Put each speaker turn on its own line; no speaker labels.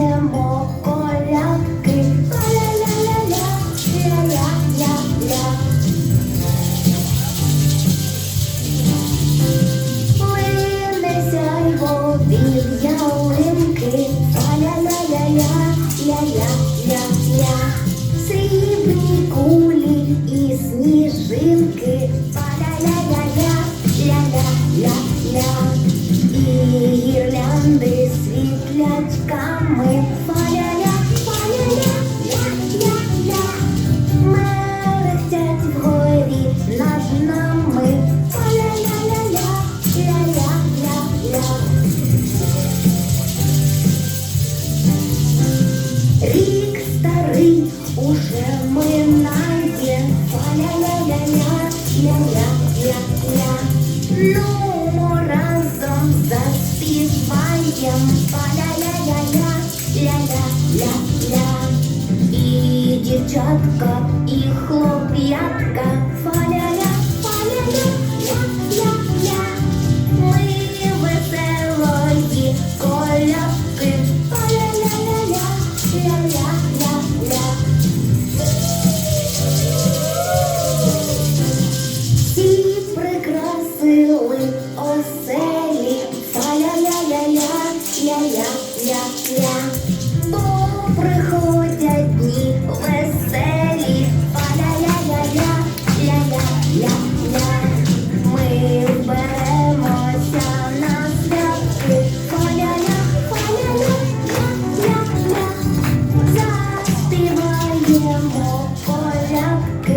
П'ємо ля-ля-ля-ля. І дівчатка, і фа-ля-ля, П'ємо поляк.